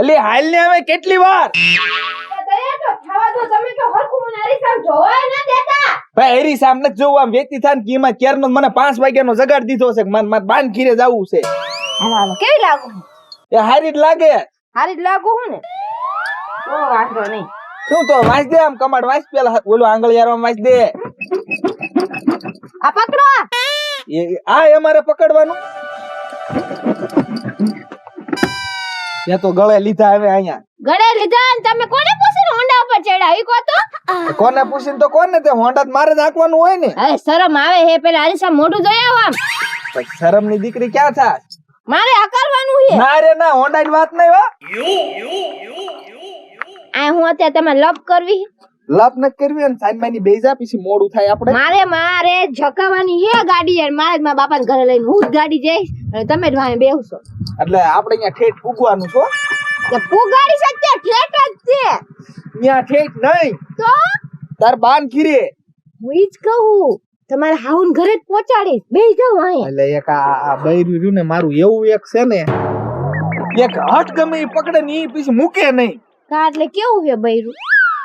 અલી હાલ ને હવે કેટલી વાર? ભાઈ હરી સામ નથી જોવું આમ વ્યક્તિ થાય કે એમાં ક્યારનો મને પાંચ વાગ્યાનો જગાડ દીધો છે મને મારે બાન ખીરે જવું છે. હાલો હાલો. કેવી લાગુ? એ હારી જ લાગે. હારી જ લાગુ હું ને? તો વાંધો નહીં. શું તો વાંચ દે આમ કમાડ વાંચ પેલા ઓલો આંગળિયારમાં વાંચ દે. આ પકડો આ. અમારે પકડવાનું. ત્યાં તો ગળે લીધા હવે અહીંયા. ગળે લીધા ને તમે કોને પૂછીને હોંડા ઉપર ચડ્યા? ઈ કો તો. કોને પૂછીને તો કોને તે હોંડા તો મારે જ હોય ને? અરે શરમ આવે હે. પેલા આરીસા મોઢું જોઈ આવો આમ. શરમની દીકરી ક્યાં થાય? મારે હકારવાનું છે. ના રે ના હોંડા ની વાત નહીં હો. આ હું અત્યારે તમે લપ કરવી લપ ન કરવી અને સાઈનની બેજા પછી મોડું થાય આપણે. મારે મારે ઝકાવાની એ ગાડી યાર મારે મારા બાપાને ઘરે લઈને હું જ ગાડી જઈશ અને તમે જ વાહે બેહશો. એટલે આપણે અહીંયા ઠેઠ પૂગવાનું છો. કે પુગાડી શકતે ઠેઠ જ છે. અહીંયા ઠેઠ નહીં. તો? તાર બાન ખીરે. હું ઈ જ કહું તમારે હાઉન ઘરે જ પહોંચાડીશ બે જાવ અહીં એટલે એક આ બૈરું રહ્યું ને મારું એવું એક છે ને એક હટ ગમે પકડે ને ઈ પછી મૂકે નહીં. કા એટલે કેવું છે બૈરું?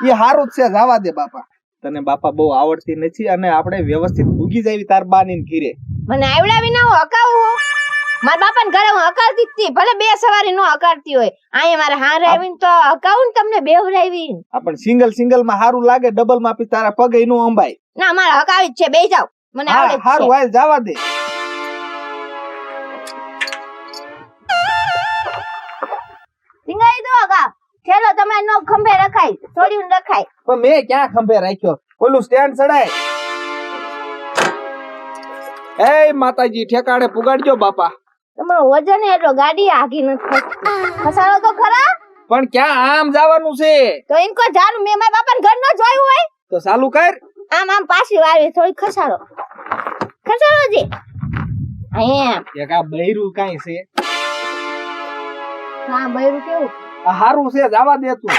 એ હારું જ છે જવા દે બાપા. તને બાપા બહુ આવડતી નથી અને આપણે વ્યવસ્થિત ભૂગી જાવી તાર બાની ઘીરે. મને આવડા વિના હું હકાવું મારા બાપાને ઘરે હું હકારતી હતી ભલે બે સવારી નો હકારતી હોય. અહીંયા મારે હાર આવીને તો હકાવું તમને તમને બેવડાવી આપણ સિંગલ સિંગલમાં હારું લાગે ડબલમાં પી તારા પગે નું અંબાય. ના મારે હકાવી જ છે બે જાવ મને આવડે છે. હાલ જવા દે. સિંગાઈ દો હકા થેલો તમારે નો ખંભે રખાય. થોડી રખાય. પણ મેં ક્યાં ખંભે રાખ્યો? ઓલું સ્ટેન્ડ ચડાય. એ માતાજી ઠેકાણે પુગાડજો બાપા. તમારો વજન એટલો ગાડી આગી નથી. ખસાડો તો ખરા? પણ ક્યાં આમ જવાનું છે? તો ઇનકો જાનું મેં મારા બાપાને ઘર નો જોયું હોય? તો ચાલુ કર. આમ આમ પાછી વાળવી થોડી ખસાડો. ખસાડો જી. એમ એક બૈરું કાઈ છે. હા બૈરું કેવું? હારું છે જવા દે તું.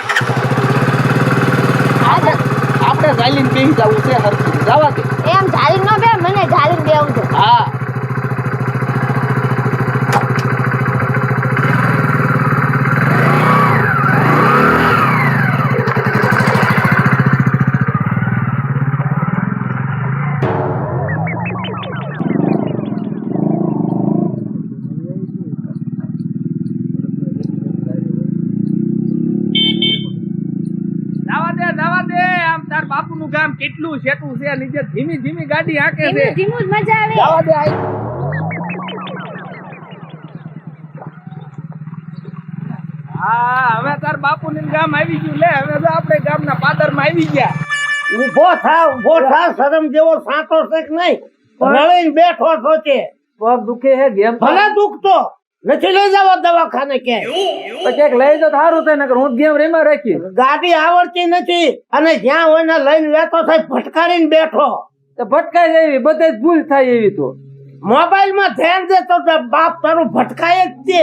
આપણે જાલીન ચાલીને જવું છે હરખું. જવા દે. એમ જાલીન નો બે મને જાલીન બેવું છે. હા જવા દે જવા દે આમ તાર બાપુનું ગામ સેટું છે નીચે ધીમી ધીમી ગાડી હાકે છે. ધીમું ધીમું જ મજા આવે. જવા દે આઈ. હા હવે તાર બાપુનું ગામ આવી ગયું લે હવે તો આપણે ગામના પાદરમાં આવી ગયા. ઊભો થા ઊભો થા શરમ જેવો સાંતો છે કે નહીં રળીને બેઠો છો કે? પગ દુખે હે ગેમ ભલે દુખતો. નથી લઈ જવો દવાખાને કે. પછી લઈ જાવ સારું થાય નકર હું ગેમ રેમાં રાખી. ગાડી આવડતી નથી અને જ્યાં હોય ને લઈને વેતો થાય ભટકાડીને બેઠો. તો ભટકાઈ જાય એવી બધે જ ભૂલ થાય એવી તો. મોબાઈલમાં ધ્યાન દે તો બાપ તારું ભટકાય જ તે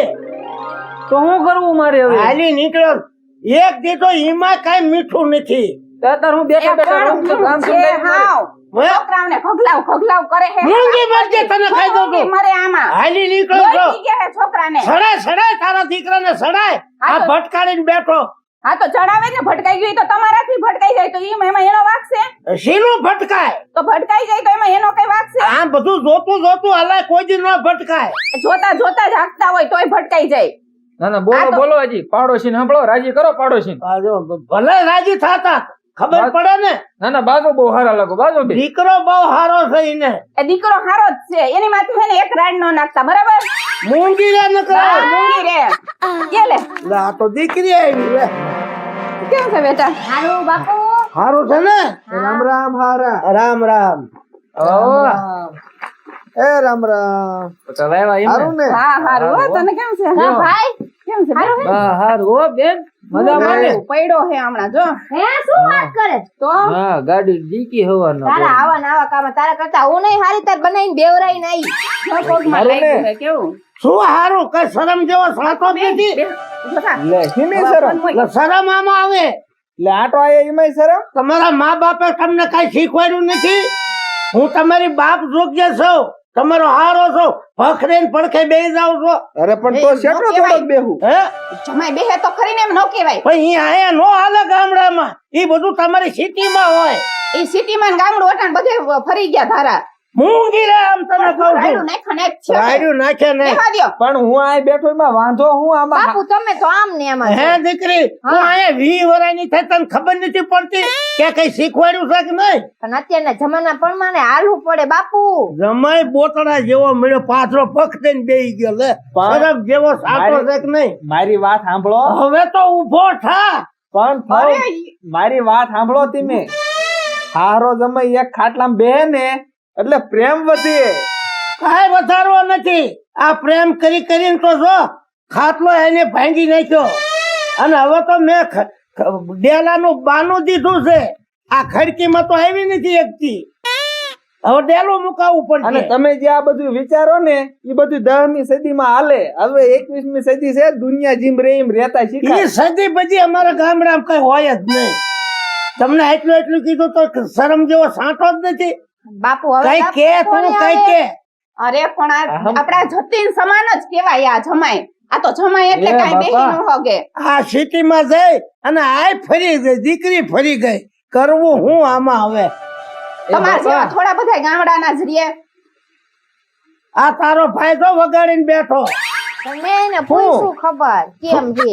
તો શું કરવું મારે હવે? હાલી નીકળ્યો એક દીધો એમાં કઈ મીઠું નથી. તો અત્યારે હું બેઠા બેઠા રમું છું, કામ. હે? છોકરાઓને ભગલાવ ભગલાવ કરે હે. મૂંગી મરજે તને ખાઈ દઉં મૂંગી મરે આમાં. હાલી નીકળ્યો છો. લોહી હે છોકરાને. સડાય સડાય તારા દીકરાને સડાય. આ ભટકાડીને બેઠો. હા તો ચડાવે ને ભટકાઈ ગયું તો તમારાથી ભટકાઈ જાય. તો ઈ એમાં એનો વાક છે શીનું ભટકાય? તો ભટકાઈ જાય તો એમાં એનો કઈ વાક છે આ બધું જોતું જોતું હલાય કોઈ દી ન ભટકાય. જોતા જોતા જ હાંકતા હોય તોય ભટકાઈ જાય. ના ના બોલો બોલો હજી પાડોશી સાંભળો રાજી કરો પાડોશી ભલે રાજી થાતા ખબર પડે ને? ના ના બાજુ બહુ હારા લાગો બાજુ બે. દીકરો બહુ હારો છે ને એ દીકરો હારો જ છે. એની માથે છે ને એક રાડ નો નાખતા બરાબર? મૂંગી રે ન કરે મૂંગી રે. કે લે? લા તો દીકરી આવી લે. કેમ છે બેટા? હારો બાપુ? હારો છે ને? રામ રામ હારા. રામ રામ. ઓ. એ રામ રામ. તો લાવ્યા એમ ને? હારું ને? હા હારું. તને કેમ છે? હા ભાઈ? કેમ છે હા હો બેન મજામાં ને પડ્યો હે હમણાં જો. હે શું વાત કરે તો? હા ગાડી ડીકી હવાનો તારા આવા ને કામ તારા કરતા હું નહીં હારી તાર બનાવીને બેવરાઈને આવી જો પગમાં હારું ને? લાગ્યું હે કેવું? શું હારું? કઈ શરમ જેવો સાતો નથી? લે હિમી શરમ. લે, શરમ આમાં આવે. લે આટો આયા ઈમાંય શરમ? તમારા મા બાપે તમને કઈ શીખવાડ્યું નથી? હું તમારી બાપ યોગ્ય છું. તમારો હારો છો ભખરે ને પડખે બે જાવ છો. અરે પણ તો એ, થોડોક કહેવાય. બેહું? હે? જમાય બેહે તો ખરી ને એમ ન કહેવાય. પણ અહીંયા આયા નો હાલે ગામડામાં. ઈ બધું તમારી સિટીમાં હોય. એ સિટીમાં ગામડું અટાણ બધે ફરી ગયા ધારા. મૂંગી રે આમ તને કહું છું? નાખ્યા ને જ છે. રાયડું નાખે ને પણ હું આ બેઠો એમાં વાંધો હું આમાં બાપુ તમે તો આમ ને એમાં હે દીકરી તું અહીંયા વી વરાની થાય તને ખબર નથી પડતી કે કઈ શીખવાડ્યું છે કે નહીં? પણ અત્યારના જમાના પ્રમાણે હાલવું પડે બાપુ. જમાય બોતડા જેવો મળ્યો પાથરો પગ થઈને બેહી ગયો લે. જેવો સાચો મારી- છે કે નહીં? મારી વાત સાંભળો. હવે તો ઊભો થા. પણ અરે, મારી વાત સાંભળો તમે. હારો જમાઈ એક ખાટલામાં બે ને એટલે પ્રેમ વધે કાંઈ વધારવો નથી. આ પ્રેમ કરી કરીને તો જો ખાટલો એને ભાંગી નાખ્યો. અને હવે તો મેં ડેલાનું બાનું દીધું છે. આ ખડકીમાં તો આવી નથી એકતી હવે ડેલું મુકાવવું અને તમે જે આ બધું વિચારો ને એ બધું દસમી સદીમાં હાલે. હવે એકવીસમી સદી છે દુનિયા જીમ રે એમ રહેતા એ શીખાય સદી પછી અમારા ગામડામાં કઈ હોય જ નહીં. તમને એટલું એટલું કીધું તો શરમ જેવો સાંટો જ નથી. બાપુ હવે કઈ કે તું કઈ કે? અરે પણ આપડા જતીન સમાન જ કેવાય આ જમાઈ. આ તો જમાય એટલે કઈ બેહી ન હોગે. આ સિટીમાં જઈ અને આય ફરી ગઈ દીકરી ફરી ગઈ. કરવું હું આમાં હવે? તમાર જેવા થોડા બધા ગામડાના જ રે આ તારો ફાયદો તો વગાડીને બેઠો. તમને એને પૂછ્યું ખબર કેમ છે?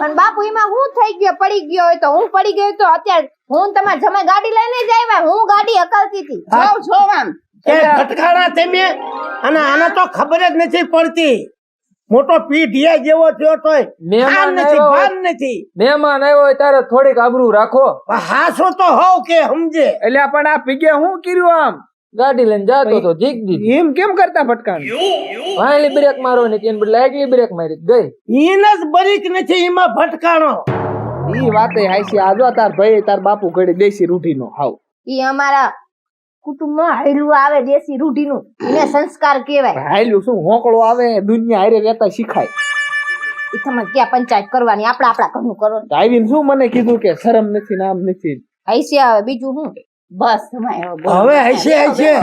પણ બાપુ એમાં હું થઈ ગયો પડી ગયો હોય તો હું પડી ગયો તો અત્યારે હું તમારા જમાઈ ગાડી લઈને જ આવ્યા હું ગાડી હકાલતી હતી. જોવ જોવ આમ. કે ભટકાણા તમે? અને આને તો ખબર જ નથી પડતી. મોટો પીઢિયા જેવો થયો તોય મહેમાન નથી ભાન નથી. મહેમાન આવ્યો હોય ત્યારે થોડીક આબરૂ રાખો. હાસો તો હોવ કે સમજે. એટલે પણ આ પીગે હું કર્યું આમ? ગાડી લઈને જાતો તો જીક દીધી. એમ કેમ કરતા ફટકાણ વાયલી બ્રેક મારો ને તેને બદલે આગલી બ્રેક મારી ગઈ. ઈને જ બરીક નથી એમાં ભટકાણો. ઈ વાતે હાઈસી આજો તાર ભાઈ તાર બાપુ ઘડી દેશી રૂઢી નો હાવ. ઈ અમારા કુટુંબમાં હાયલું આવે દેશી રૂઢીનું. એને સંસ્કાર કહેવાય. હાયલું શું? હોકળો આવે દુનિયા હારે રહેતા શીખાય. ઈ તમારે ક્યાં પંચાયત કરવાની? આપડા આપડા ઘરનું કરો તો આવીને શું મને કીધું કે શરમ નથી નામ નથી? હાઈસી આવે બીજું હું બસ હવે. હશે હશે.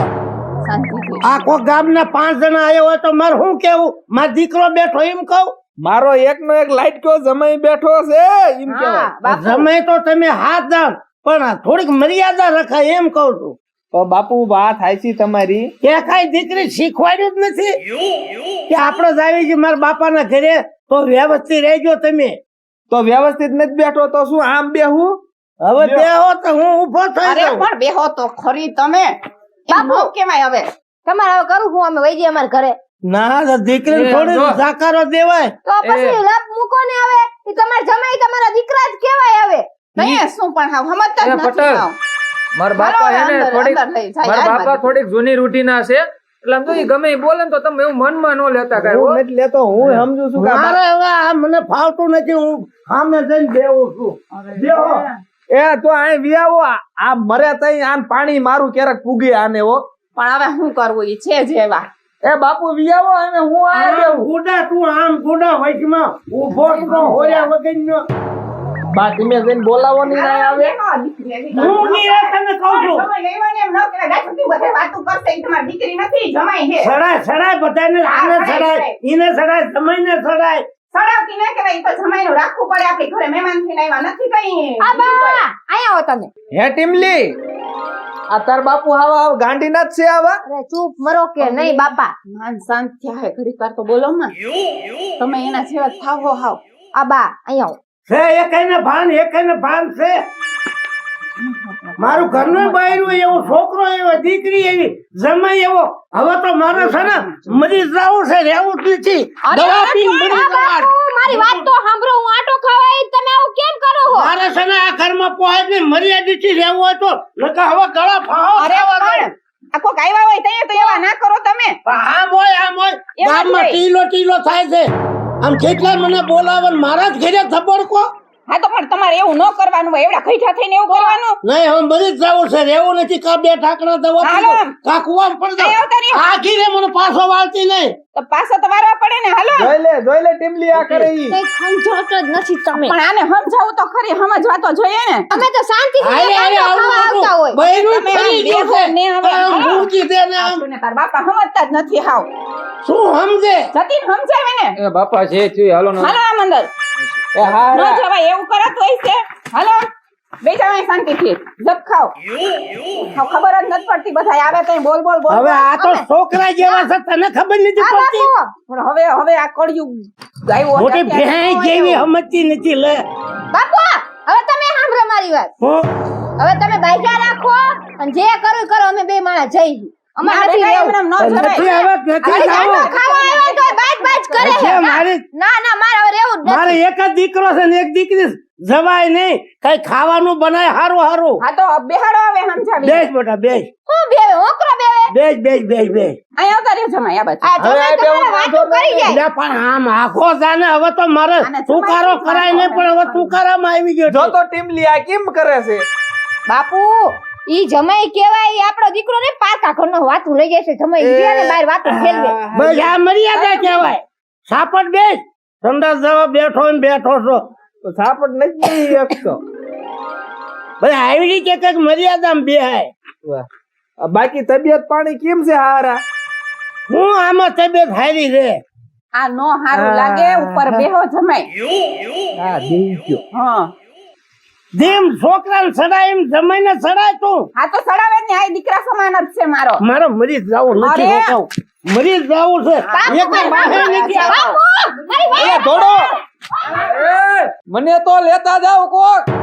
શાંતિથી. આખો ગામના પાંચ જણા આવ્યો હોય તો મારે શું કેવું મારો દીકરો બેઠો એમ કહું? મારો એક નો એક લાઈટ કયો જમાઈ બેઠો છે એમ હા કેવાય બાપુ. તો તમે હાથ જાણ પણ થોડીક મર્યાદા રખાય એમ કહું છું. તો બાપુ વાત હાઈસી તમારી. કે કઈ દીકરી શીખવાડ્યું જ નથી? કે આપણે જ આવી છે મારા બાપાના ઘરે તો વ્યવસ્થિત રહેજો તમે. તો વ્યવસ્થિત નથી બેઠો તો શું આમ બેહું? હવે બેહો તો હું ઊભો થઈ અરે જાઉં. પણ બેહો તો ખરી તમે. બાપુ. કેવાય હવે. તમારે હવે કરું હું? અમે જઈએ અમારા ઘરે. ના દીકરી દીકરીને થોડી. જાકારો દેવાય. તો પછી લપ મૂકો ને હવે. ઈ તમારા જમાઈ તમારા દીકરા જ કહેવાય હવે. નહીં શું પણ હા સમજતા જ નથી. મારા બાપા હે ને થોડીક. મારા બાપા. થોડીક જૂની રૂટીના છે એટલે આમ તો એ ગમે બોલે તો તમે એવું મનમાં ન લેતા કઈ હો. હું. નથી લેતો હું સમજુ છું મારે હવે આ મને ફાવતું નથી હું સામે જઈને બેવું છું. બેહો. એ તો આ વિયાવો આ મરે તઈ આન પાણી મારું ક્યારેક પૂગી આને ઓ પણ હવે શું કરવું? ઈ છે જેવા એ બાપુ વિયાવો અને હું આ આમ ગુડા તું આમ ગુડા વૈકમાં ઊભો તો હોર્યા વગરનો. બા તમે જઈને બોલાવો નહીં ના આવે. હું નહીં રહે તને કહું છું. જમાઈ લેવાને એમ ન કરાય. ગાંઠોથી બધે વાતો કરશે ઈ તમારી દીકરી નથી જમાઈ છે. સડાય સડાય બધાને આને સડાય ઈને સડાય સમયને સડાય. સડાવતી ના કહેવાય તો જમાઈનું રાખવું પડે આપણી ઘરે મહેમાન થઈને આવ્યા નથી કઈ. આ બા અહીંયા આવો તમે. હે ટીમલી આ તાર બાપુ હાવ હાવ જ છે આવા? અરે ચૂપ મરો કે નહીં બાપા. માન શાંત થયા હે ઘડીક વાર તો બોલો માં. તમે એના જેવા થાવો હાવ. આ બા અહીંયા આવો. છે એકાઈને ભાન એકાઈને ભાન છે. મારું ઘરનું બાયરું એવો છોકરો એવો દીકરી એવી જમાઈ એવો. હવે તો મારે છે ને મરી જવું છે રહેવું જ નથી. દવા પીને મરી જવાનું. મારી વાત તો સાંભળો હું આટો ખાવા તમે આવું કેમ કરો છો મારે છે ને આ ઘરમાં પોહાય ને મર્યાદિતથી રહેવું હોય તો નકર હવે ગળા ફાવો. અરે આખો આવ્યા હોય તૈયાર તો એવા ના કરો તમે. આમ હોય આમ હોય. ગામમાં ટીલો ટીલો થાય છે. આમ કેટલા મને બોલાવન મારા જ ઘરે પણ તમારે એવું ન કરવાનું હોય એવડા ખૈઠા થઈને એવું કરવાનું. નહીં હવે મરી જ જવું છે. રહેવું નથી કા બે ઢાંકણા દવા હાલો. કા કુવામ પણ અહીં આ ઘીરે મને પાછો વાળતી નહીં. તો પાછો તો વારવા પડે ને હાલો. જોઈ લે જોઈ લે ટીમલી આ કરે ઈ. કઈ સમજાવતો જ નથી તમે. પણ આને સમજાવું તો ખરી સમજવા તો જોઈએ ને. અમે તો શાંતિ થી આવતા હોય. બૈરું તમે આમ ફરી ગયું છે ને હવે. આમ દે ને આમ. તાર બાપા સમજતા જ નથી હાવ. શું સમજે? જતી સમજાવે ને. એ બાપા છે છે હાલો ને. હાલો આમ અંદર એ હા ન જવાય એવું કરત હોય છે હાલો બે જવાય શાંતિથી જપ ખાઓ. ખાવ ખબર જ નથી પડતી બધા આવે તો બોલ બોલ બોલ હવે આ તો છોકરા જેવા છે તને ખબર નથી પડતી? પણ હવે હવે આ કળિયુગ ગાયું મોટી ભેંસ જેવી સમજતી નથી લે. બાપુ હવે તમે સાંભળો મારી વાત. હવે તમે બાઈજા રાખો અને જે કરું કરો અમે બે માણસ જઈ અમારે નથી રહેવું. હવે ખાવા આવ્યા તો કરે. ના ના મારે હવે રહેવું જ નથી. મારે એક જ દીકરો છે ને એક દીકરી છે. જવાય નહીં. કઈ ખાવાનું બનાય હારું હારું. હા તો બેહાડો હવે સમજાવી બેસ બેટા બેસ. હું બેવે ઓકરો બેવે બેસ બેસ બેસ બેસ. આયો કરી જમાય આ બાજુ. આ જમાય તમારે વાતું કરી જાય. એટલે પણ આમ આખો જાને હવે તો મારે તુકારો કરાય નહીં પણ હવે તુકારામાં આવી ગયો જો. તો ટીમ લિયા કેમ કરે છે? બાપુ ઈ જમાઈ કેવાય આપણો દીકરો ને પાકા ઘરનો વાતું લઈ જાય છે. જમાઈ ઇન્ડિયા ને બહાર વાતું ફેરવે. બસ. આ મર્યાદા કેવાય સાપટ બેસ. સંડાસ જવા બેઠો ને બેઠો છો. તો સાપડ નથી એકતો ભાઈ આવી રીતે કંઈક મર્યાદામાં બેહાય. બાકી તબિયત પાણી કેમ છે હારા? હું આમાં તબિયત હારી રે. આ નો હારું લાગે ઉપર બેહો જમાય હા દેઈ ગયો હા. જેમ છોકરાને સડાય એમ જમાઈને સડાય તું. હા તો સડાવે ને. આ દીકરા સમાન જ છે મારો. મારો મરી જવું નથી અરે! રોકાવું મરી જવું છે. એક બાહે મારી એ ધોડો એ મને તો લેતા જાવ કોક.